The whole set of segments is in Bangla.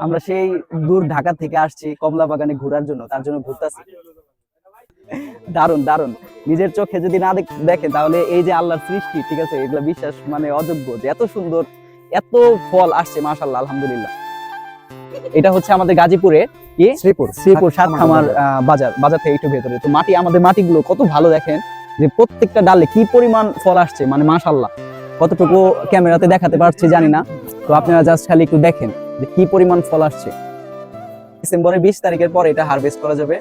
আমরা সেই দূর ঢাকা থেকে আসছি কমলা বাগানে ঘোরার জন্য তার জন্য ঘুরতেছি। দারুণ দারুণ নিজের চোখে যদি না দেখ- দেখেন তাহলে এই যে আল্লাহর সৃষ্টি ঠিক আছে এগুলো বিশ্বাস মানে অযোগ্য যে এত সুন্দর এত ফল আসছে মাশাল্লাহ আলহামদুলিল্লাহ। এটা হচ্ছে আমাদের গাজীপুরে কি? শ্রীপুর। শ্রীপুর সাতখামার আহ, বাজার বাজার থেকে একটু ভেতরে। তো মাটি আমাদের মাটিগুলো কত ভালো দেখেন যে প্রত্যেকটা ডালে কি পরিমাণ ফল আসছে মানে মাশাল্লাহ কতটুকু ক্যামেরাতে দেখাতে পারছি জানি না তো আপনারা জাস্ট খালি একটু দেখেন। যে কি পরিমাণ ফল আসছে। ডিসেম্বরের বিশ তারিখের পরে এটা হারভেস্ট করা যাবে।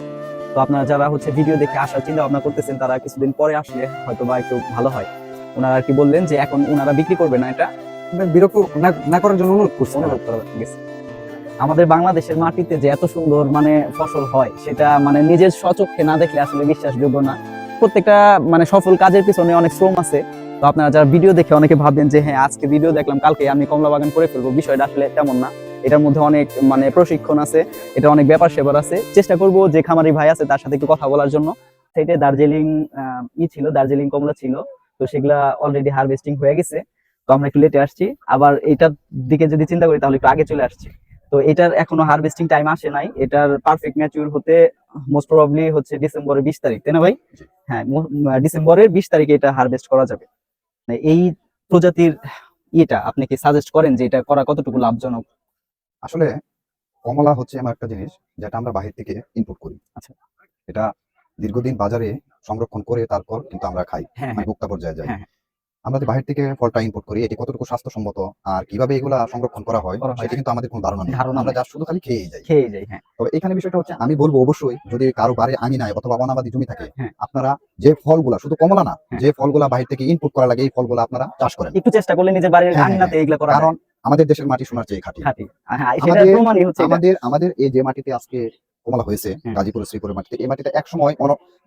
তো আপনারা যারা হচ্ছে ভিডিও দেখে আসার চিন্তা ভাবনা করতেছেন তারা কিছুদিন পরে আসলে হয়তো বা একটু ভালো হয়। ওনারা আর কি বললেন যে এখন ওনারা বিক্রি করবে না এটা। বিরক্ত না- করার জন্য অনুরোধ করছি। অনুরোধ করা গেছে আমাদের বাংলাদেশের মাটিতে যে এত সুন্দর মানে ফসল হয় সেটা মানে নিজের স্বচক্ষে না দেখলে আসলে বিশ্বাসযোগ্য না। প্রত্যেকটা মানে সফল কাজের পিছনে অনেক শ্রম আছে। তো আপনারা যারা ভিডিও দেখে অনেকে ভাববেন যে হ্যাঁ আজকে ভিডিও দেখলাম কালকে আমি কমলা বাগান করে ফেলব। বিষয়টা আসলে তেমন না। এটার মধ্যে অনেক মানে প্রশিক্ষণ আছে এটা অনেক ব্যাপার সেবার আছে। চেষ্টা করব যে খামারি ভাই আছে তার সাথে একটু কথা বলার জন্য। সেটা দার্জিলিং ই ছিল দার্জিলিং কমলা ছিল তো সেগুলা অলরেডি হারভেস্টিং হয়ে গেছে। তো আমরা একটু লেটে আসছি। আবার এটার দিকে যদি চিন্তা করি তাহলে একটু আগে চলে আসছি। তো এটার এখনও হারভেস্টিং টাইম আসে নাই। এটার পারফেক্ট ম্যাচিউর হতে মোস্ট প্রবাবলি হচ্ছে ডিসেম্বরের বিশ তারিখ তাই না ভাই? হ্যাঁ ডিসেম্বরের বিশ তারিখে এটা হারভেস্ট করা যাবে। মানে এই প্রজাতির ইয়েটা আপনি কি সাজেস্ট করেন যে এটা করা কতটুকু লাভজনক? আসলে কমলা হচ্ছে এমন একটা জিনিস যেটা আমরা বাহির থেকে ইনপুট করি। আচ্ছা। এটা দীর্ঘদিন বাজারে সংরক্ষণ করে তারপর কিন্তু আমরা খাই হ্যাঁ মানে ভোক্তা পর্যায়ে যাই। হ্যাঁ, হ্যাঁ। আমরা যে বাহির থেকে ফলটা ইম্পোর্ট করি এটি কতটুকু স্বাস্থ্যসম্মত আর কীভাবে এগুলা সংরক্ষণ করা হয় সেটা কিন্তু আমাদের কোনো ধারণা নেই। ধারণা আমরা যা শুধু খালি খেয়েই যাই। খেয়ে যাই হ্যাঁ। তবে এখানে বিষয়টা হচ্ছে আমি বলব অবশ্যই যদি কারও বাড়ি আঙিনায় অথবা অনাবাদি জমি থাকে হ্যাঁ। আপনারা যে ফলগুলা শুধু কমলা না হ্যাঁ। যে ফলগুলা বাহির থেকে ইনপুট করা লাগে এই ফলগুলা আপনারা চাষ করেন। একটু চেষ্টা করলে নিজের বাড়ির হ্যাঁ, আঙিনাতে এগুলা করা কারণ আমাদের দেশের মাটি সোনার চেয়ে খাঁটি খাটি হ্যাঁ আমাদের-। আমাদের এই যে মাটিতে আজকে কমলা হয়েছে হ্যাঁ। গাজীপুর শ্রীপুরের মাটিতে এই মাটিতে এক সময়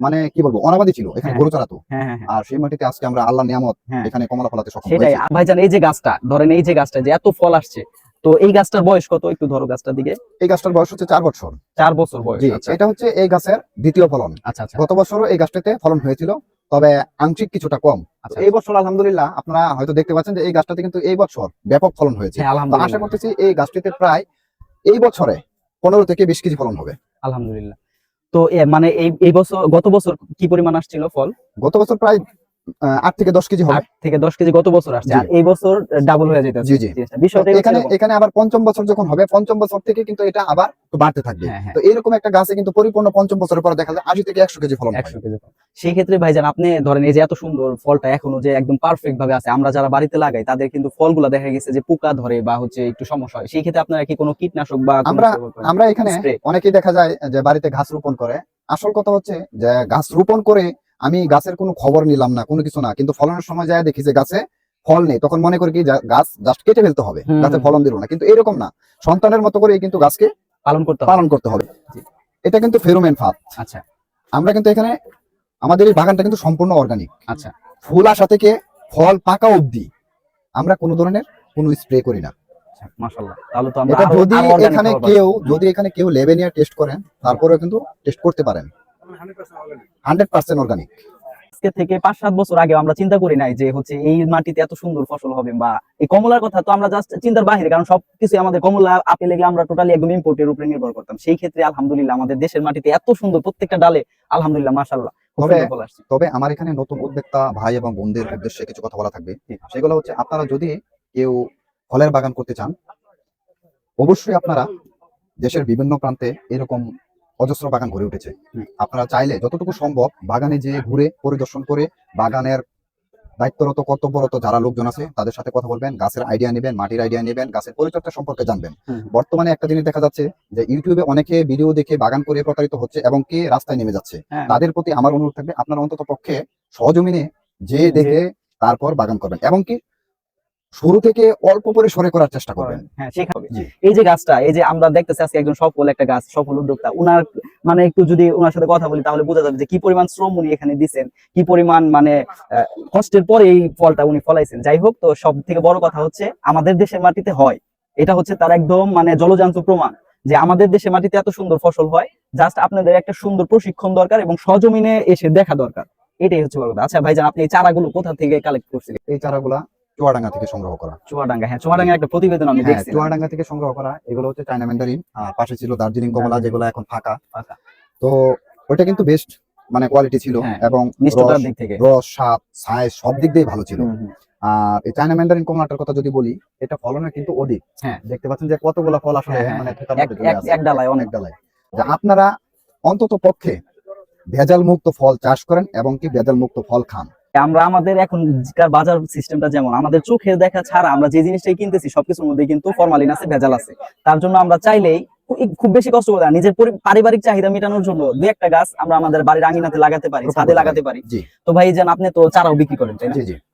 মানে কি বলব অনাবাদি ছিল এখানে হ্যাঁ। গরু চালাতো হ্যাঁ হ্যাঁ হ্যাঁ। আর সেই মাটিতে আজকে আমরা আল্লাহ নিয়ামত হ্যাঁ। এখানে কমলা ফলাতে সক্ষম সেটাই। হয়েছি। ভাইজান এই যে গাছটা ধরেন এই যে গাছটা যে এত ফল আসছে তো এই গাছটার বয়স কত? একটু ধরো গাছটার দিকে। এই গাছটার বয়স হচ্ছে চার বছর। চার বছর বয়স আচ্ছা। এটা হচ্ছে এই গাছের দ্বিতীয় ফলন। আচ্ছা আচ্ছা। গত বছরও এই গাছটাতে ফলন হয়েছিল। তবে আংশিক কিছুটা কম। আচ্ছা। এই বছর আলহামদুলিল্লাহ আপনারা হয়তো দেখতে পাচ্ছেন যে এই গাছটাতে কিন্তু এই বছর ব্যাপক ফলন হয়েছে। হ্যাঁ আশা করতেছি এই গাছটিতে প্রায় এই বছরে পনেরো থেকে বিশ কেজি ফলন হবে। আলহামদুলিল্লাহ। তো মানে এই এই বছর গত বছর কি পরিমাণ আসছিল ফল? গত বছর প্রায় আট থেকে দশ কেজি হবে। থেকে দশ কেজি গত বছর আসছে। আর এই বছর ডাবল হয়ে যেতে জি, জি। বিষয়টা এখানে এখানে আবার পঞ্চম বছর যখন হবে পঞ্চম বছর থেকে কিন্তু এটা আবার বাড়তে থাকবে। হ্যাঁ হ্যাঁ। তো এরকম একটা গাছে কিন্তু পরিপূর্ণ পঞ্চম বছরের পর দেখা যায় আশি থেকে একশো কেজি ফলন। একশো কেজি সেই ক্ষেত্রে ভাইজান আপনি ধরেন এই যে এত সুন্দর ফলটা এখনও যে একদম পারফেক্ট ভাবে আছে আমরা যারা বাড়িতে লাগাই তাদের কিন্তু ফলগুলা দেখা গেছে যে পোকা ধরে বা হচ্ছে একটু সমস্যা হয়। সেই ক্ষেত্রে আপনারা কি কোনো কীটনাশক বা আমরা- আমরা এখানে অনেকেই দেখা যায় যে বাড়িতে ঘাস রোপণ করে। আসল কথা হচ্ছে যে গাছ রোপণ করে আমি গাছের কোনো খবর নিলাম না কোনো কিছু না কিন্তু ফলনের সময় যায় দেখি যে গাছে ফল নেই তখন মনে করি কি গাছ জাস্ট কেটে ফেলতে হবে গাছে ফলন দিল না কিন্তু এরকম না সন্তানের মতো করে কিন্তু গাছকে পালন করতে পালন করতে হবে। এটা কিন্তু ফেরোমেন ফাঁদ। আচ্ছা। আমরা কিন্তু এখানে আমাদের এই বাগানটা কিন্তু সম্পূর্ণ অর্গানিক আচ্ছা। ফুল আসা থেকে ফল পাকা অবধি আমরা কোনো ধরনের কোনো স্প্রে করি না। মাশাআল্লাহ। তাহলে তো আমরা যদি এখানে কেউ যদি এখানে কেউ লেবে নিয়ে টেস্ট করেন তারপরেও কিন্তু টেস্ট করতে পারেন। হান্ড্রেড পার্সেন্ট অর্গানিক আজকে থেকে পাঁচ সাত বছর আগে আমরা চিন্তা করি নাই যে হচ্ছে এই মাটিতে এত সুন্দর ফসল হবে বা এই কমলার কথা তো আমরা জাস্ট চিন্তার বাহিরে কারণ সবকিছু আমাদের কমলা আপেল এগুলো আমরা টোটালি একদম ইম্পোর্টের উপরে নির্ভর করতাম। সেই ক্ষেত্রে আলহামদুলিল্লাহ আমাদের দেশের মাটিতে এত সুন্দর প্রত্যেকটা ডালে আলহামদুলিল্লাহ আসছে। তবে আমার এখানে নতুন উদ্যোক্তা ভাই এবং বোনদের উদ্দেশ্যে কিছু কথা বলা থাকবে। সেগুলো হচ্ছে আপনারা যদি কেউ ফলের বাগান করতে চান অবশ্যই আপনারা দেশের বিভিন্ন প্রান্তে এরকম অজস্র বাগান গড়ে উঠেছে। আপনারা চাইলে যতটুকু সম্ভব বাগানে যে ঘুরে পরিদর্শন করে বাগানের দায়িত্বরত কর্তব্যরত যারা লোকজন আছে তাদের সাথে কথা বলবেন গাছের আইডিয়া নেবেন মাটির আইডিয়া নেবেন গাছের পরিচর্যা সম্পর্কে জানবেন। বর্তমানে একটা জিনিস দেখা যাচ্ছে যে ইউটিউবে অনেকে ভিডিও দেখে বাগান করে প্রতারিত হচ্ছে এবং কে রাস্তায় নেমে যাচ্ছে। হ্যাঁ। তাদের প্রতি আমার অনুরোধ থাকবে আপনারা অন্তত পক্ষে সহজমিনে যে- দেখে তারপর বাগান করবেন। এবং কি শুরু থেকে অল্প করে পরিসরে করার চেষ্টা করবেন। হ্যাঁ সেখানে এই যে গাছটা এই যে আমরা দেখতেছি আজকে একজন সফল একটা গাছ সফল উদ্যোক্তা উনার মানে একটু যদি ওনার সাথে কথা বলি তাহলে বোঝা যাবে যে কি পরিমাণ শ্রম উনি এখানে দিচ্ছেন কি পরিমাণ মানে কষ্টের পরে এই ফলটা উনি ফলাইছেন। যাই হোক তো সব থেকে বড় কথা হচ্ছে আমাদের দেশের মাটিতে হয়। এটা হচ্ছে তার একদম মানে জলজান্ত প্রমাণ যে আমাদের দেশের মাটিতে এত সুন্দর ফসল হয় জাস্ট আপনাদের একটা সুন্দর প্রশিক্ষণ দরকার এবং সজমিনে এসে দেখা দরকার। এটাই হচ্ছে বড় কথা। আচ্ছা ভাইজান আপনি এই চারাগুলো কোথা থেকে কালেক্ট করছিলেন? এই চারাগুলা চুয়াডাঙ্গা থেকে সংগ্রহ করা। চুয়াডাঙ্গা হ্যাঁ চুয়াডাঙ্গা একটা প্রতিবেদন আমি হ্যাঁ দেখছি চুয়াডাঙ্গা থেকে সংগ্রহ করা এগুলো হচ্ছে চায়না ম্যান্ডারিন আর পাশে ছিল দার্জিলিং কমলা যেগুলো এখন ফাঁকা। তো ওইটা কিন্তু বেস্ট মানে কোয়ালিটি ছিল হ্যাঁ, এবং রস- স্বাদ সাইজ সব দিক দিয়ে ভালো ছিল। আর এই চায়না ম্যান্ডারিন কমলাটার কথা যদি বলি এটা ফলনে কিন্তু অধিক। হ্যাঁ। দেখতে পাচ্ছেন যে কতগুলো ফল আসলে হ্যাঁ, মানে এক- ডালায় অনেক। ডালায়। যে আপনারা অন্তত পক্ষে ভেজাল মুক্ত ফল চাষ করেন এবং কি ভেজাল মুক্ত ফল খান। আমরা আমাদের এখনকার বাজার সিস্টেমটা যেমন, আমাদের চোখে দেখা ছাড়া আমরা যে জিনিসটাই কিনতেছি, সবকিছুর মধ্যে কিন্তু ফরমালিন আছে, ভেজাল আছে। তার জন্য আমরা চাইলেই খুব বেশি কষ্ট করে নিজের পারিবারিক চাহিদা মেটানোর জন্য দুই একটা গাছ আমরা আমাদের বাড়ির আঙিনাতে লাগাতে পারি ছাদে লাগাতে পারি। তো ভাই যেন আপনি তো চারাও বিক্রি করেন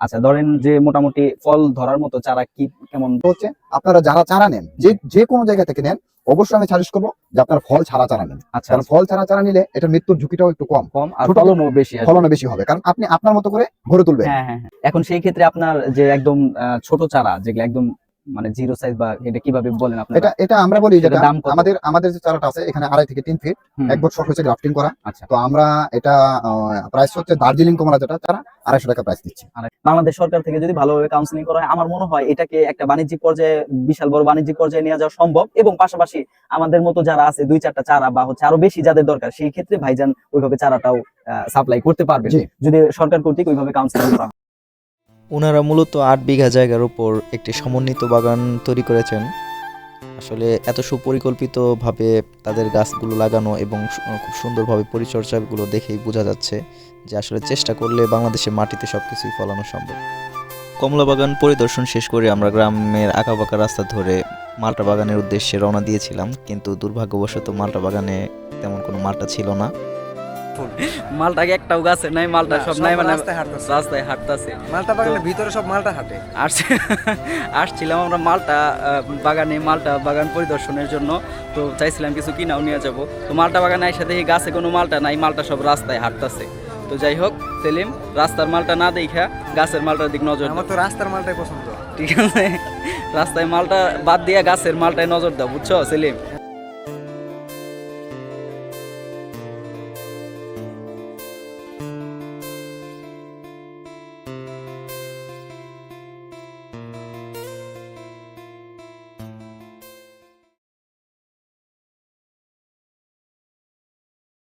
আচ্ছা ধরেন যে মোটামুটি ফল ধরার মতো চারা কি কেমন? হচ্ছে আপনারা যারা চারা নেন যে যে কোনো জায়গা থেকে নেন অবশ্যই আমি সাজেস্ট করব যে আপনারা ফল ছাড়া চারা নেন। আচ্ছা। কারণ ফল ছাড়া চারা নিলে এটা মৃত্যুর ঝুঁকিটাও একটু কম। কম আর ফলনও বেশি ফলনও বেশি হবে। কারণ আপনি আপনার মতো করে গড়ে তুলবেন। হ্যাঁ হ্যাঁ হ্যাঁ। এখন সেই ক্ষেত্রে আপনার যে একদম ছোট চারা যেগুলো একদম মানে জিরো সাইজ বা এটা কীভাবে বলেন আপনারা? এটা এটা আমরা বলি যেটা? আমাদের আমাদের যে চারাটা আছে এখানে আড়াই থেকে তিন ফিট এক বছর হয়েছে গ্রাফটিং করা। আচ্ছা। তো আমরা এটা প্রাইস হচ্ছে দার্জিলিং কমলা যেটা চারা আড়াইশো টাকা প্রাইস দিচ্ছি। বাংলাদেশ সরকার থেকে যদি ভালোভাবে কাউন্সিলিং করা হয় আমার মনে হয় এটাকে একটা বাণিজ্যিক পর্যায়ে বিশাল বড় বাণিজ্যিক পর্যায়ে নিয়ে যাওয়া সম্ভব। এবং পাশাপাশি আমাদের মতো যারা আছে দুই চারটা চারা বা হচ্ছে আরও বেশি যাদের দরকার সেই ক্ষেত্রে ভাইজান ওইভাবে চারাটাও সাপ্লাই করতে পারবে। যদি সরকার কর্তৃক ওইভাবে কাউন্সিলিং করা হয়। ওনারা মূলত আট বিঘা জায়গার উপর একটি সমন্বিত বাগান তৈরি করেছেন। আসলে এত সুপরিকল্পিতভাবে তাদের গাছগুলো লাগানো এবং খুব সুন্দরভাবে পরিচর্যাগুলো দেখেই বোঝা যাচ্ছে যে আসলে চেষ্টা করলে বাংলাদেশের মাটিতে সব কিছুই ফলানো সম্ভব। কমলা বাগান পরিদর্শন শেষ করে আমরা গ্রামের আঁকাবাঁকা রাস্তা ধরে মালটা বাগানের উদ্দেশ্যে রওনা দিয়েছিলাম, কিন্তু দুর্ভাগ্যবশত মালটা বাগানে তেমন কোনো মালটা ছিল না। মালটাকে একটাও গাছে নাই মালটা সব নাই মানে রাস্তায় হাঁটতেছে। রাস্তায় হাঁটতাছে। মালটা বাগানের ভিতরে সব মালটা হাঁটে। আসছে আসছিলাম আমরা মালটা বাগানে মালটা বাগান পরিদর্শনের জন্য। তো চাইছিলাম কিছু কিনাও নিয়ে যাব। তো মালটা বাগানে এসে দেখি গাছে কোনো মালটা নাই মালটা সব রাস্তায় হাঁটতাছে। তো যাই হোক সেলিম রাস্তার মালটা না দেখা গাছের মালটার দিক নজর। আমার তো রাস্তার মালটাই পছন্দ। ঠিক আছে? রাস্তায় মালটা বাদ দিয়া গাছের মালটায় নজর দাও বুঝছ সেলিম?